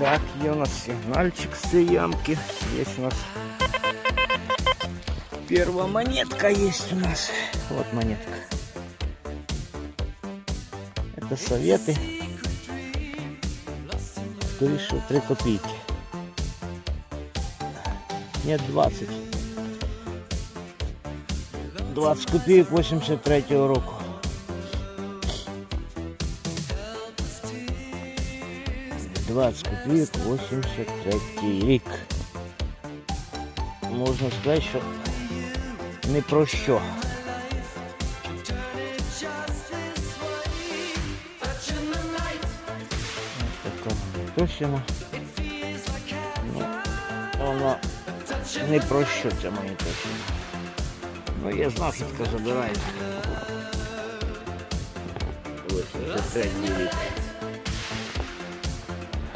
Так, є у нас сигнальчик з цієї ямки. Є у нас перша монетка є у нас. Вот монетка. Это советы. Скоріше 3 копійки. Нет, 20. 20 копійок 83 року. Двадцять копійок 83 рік. Можна сказати, що не про що. Монетосина. Ну, вона не про що ця монетосина. Ну, є знахідка, забирається. 83 рік.